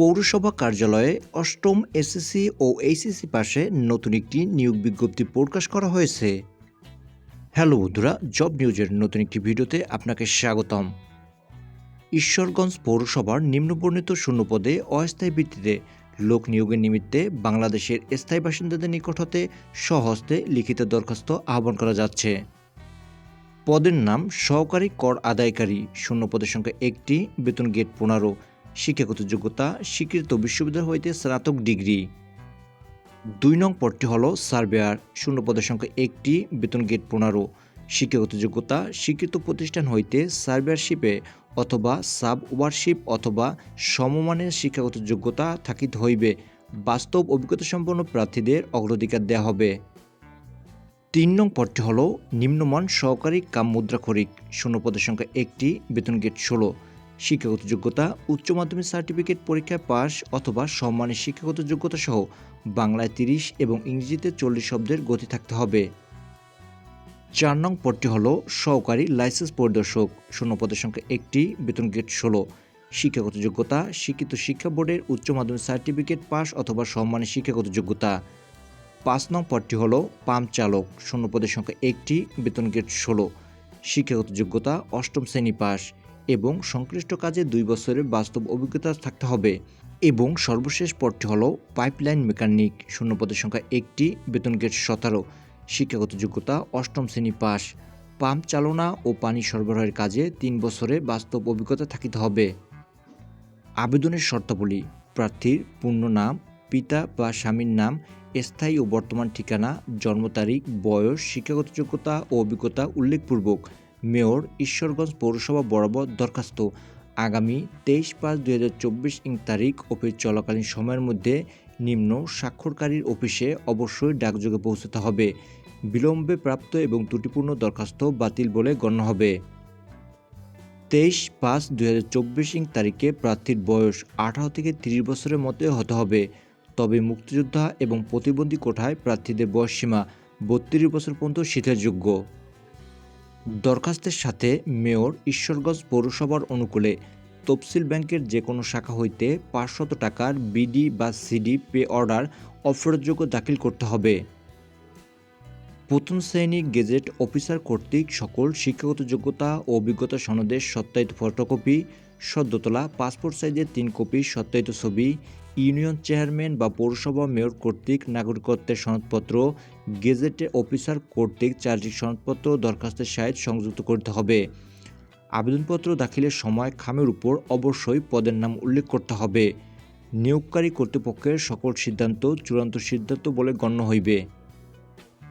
পৌরসভা কার্যালয়ে অষ্টম এসএসসি ও এইচএসসি পাশে নতুন একটি নিয়োগ বিজ্ঞপ্তি প্রকাশ করা হয়েছে। হ্যালো বন্ধুরা, জব নিউজের নতুন একটি ভিডিওতে আপনাকে স্বাগতম। ঈশ্বরগঞ্জ পৌরসভার নিম্নবর্ণিত শূন্যপদে অস্থায়ী ভিত্তিতে লোক নিয়োগের নিমিত্তে বাংলাদেশের স্থায়ী বাসিন্দাদের নিকট হতে স্বহস্তে লিখিত দরখাস্ত আহ্বান করা যাচ্ছে। পদের নাম সহকারী কর আদায়কারী শূন্য পদের সংখ্যা একটি, বেতন গেট পনেরো শিক্ষাগত যোগ্যতা, স্বীকৃত বিশ্ববিদ্যালয় হইতে স্নাতক ডিগ্রি। দুই নং পদটি হল সার্ভেয়ার, শূন্য পদের সংখ্যা একটি, বেতন গেট পনেরো। শিক্ষাগত যোগ্যতা, স্বীকৃত প্রতিষ্ঠান হইতে সার্ভেয়ারশিপে অথবা সাব ওয়ারশিপ অথবা সমমানের শিক্ষাগত যোগ্যতা থাকিতে হইবে। বাস্তব অভিজ্ঞতা সম্পন্ন প্রার্থীদের অগ্রাধিকার দেওয়া হবে। তিন নং পদটি হল নিম্নমান সহকারী কাম মুদ্রাক্ষরিক শূন্য পদের সংখ্যা একটি, বেতন গেট ষোলো। শিক্ষাগত যোগ্যতা, উচ্চ মাধ্যমিক সার্টিফিকেট পরীক্ষায় পাস অথবা সম্মানের শিক্ষাগত যোগ্যতা সহ বাংলায় তিরিশ এবং ইংরেজিতে চল্লিশ শব্দের গতি থাকতে হবে। চার নং পদটি হল সহকারী লাইসেন্স পরিদর্শক। শূন্য পদের সংখ্যা একটি, বেতন গেট ষোলো। শিক্ষাগত যোগ্যতা, শিক্ষিত শিক্ষা বোর্ডের উচ্চ মাধ্যমিক সার্টিফিকেট পাস অথবা সম্মানের শিক্ষাগত যোগ্যতা। পাঁচ নং পদটি হল পাম্প চালক। শূন্য পদের সংখ্যা একটি, বেতন গেট ষোলো। শিক্ষাগত যোগ্যতা, অষ্টম শ্রেণি পাস এবং সংশ্লিষ্ট কাজে দুই বছরের বাস্তব অভিজ্ঞতা থাকতে হবে। এবং সর্বশেষ পদটি হল পাইপলাইন মেকানিক। শূন্য পদের সংখ্যা একটি, বেতন গেট সতেরো। শিক্ষাগত যোগ্যতা অষ্টম শ্রেণি পাস। পাম্প চালনা ও পানি সরবরাহের কাজে তিন বছরে বাস্তব অভিজ্ঞতা থাকিতে হবে। আবেদনের শর্তাবলী, প্রার্থীর পূর্ণ নাম, পিতা বা স্বামীর নাম, স্থায়ী ও বর্তমান ঠিকানা, জন্ম তারিখ, বয়স, শিক্ষাগত যোগ্যতা ও অভিজ্ঞতা উল্লেখপূর্বক। মেয়র ঈশ্বরগঞ্জ পৌরসভা বরাবর দরখাস্ত। আগামী তেইশ পাঁচ দুই হাজার চব্বিশ ইং তারিখ অফিস চলাকালীন সময়ের মধ্যে নিম্ন স্বাক্ষরকারীর অফিসে অবশ্যই ডাকযোগে পৌঁছতে হবে। বিলম্বে প্রাপ্ত এবং ত্রুটিপূর্ণ দরখাস্ত বাতিল বলে গণ্য হবে। তেইশ পাঁচ দুই হাজার চব্বিশ ইং তারিখে প্রার্থীর বয়স আঠারো থেকে তিরিশ বছরের মধ্যে হতে হবে। তবে মুক্তিযোদ্ধা এবং প্রতিবন্ধী কোঠায় প্রার্থীদের বয়সসীমা বত্রিশ বছর পর্যন্ত শিথিলযোগ্য। দরখাস্তের সাথে মেয়র ঈশ্বরগঞ্জ পৌরসভার অনুকূলে তফসিল ব্যাংকের যে কোনো শাখা হইতে পাঁচশত টাকার বিডি বা সিডি পে অর্ডার অফেরতযোগ্য দাখিল করতে হবে। প্রথম শ্রেণি গেজেট অফিসার কর্তৃক সকল শিক্ষাগত যোগ্যতা ও অভিজ্ঞতা সনদের সত্যায়িত ফটোকপি সদ্যতলা পাসপোর্ট সাইজের তিন কপি সত্যায়িত ছবি, ইউনিয়ন চেয়ারম্যান বা পৌরসভা মেয়র কর্তৃক নাগরিকত্বের সনদপত্র, গেজেটে অফিসার কর্তৃক চার্জিক সনদপত্র দরখাস্তের সাহায্য সংযুক্ত করতে হবে। আবেদনপত্র দাখিলের সময় খামের উপর অবশ্যই পদের নাম উল্লেখ করতে হবে। নিয়োগকারী কর্তৃপক্ষের সকল সিদ্ধান্ত চূড়ান্ত সিদ্ধান্ত বলে গণ্য হইবে।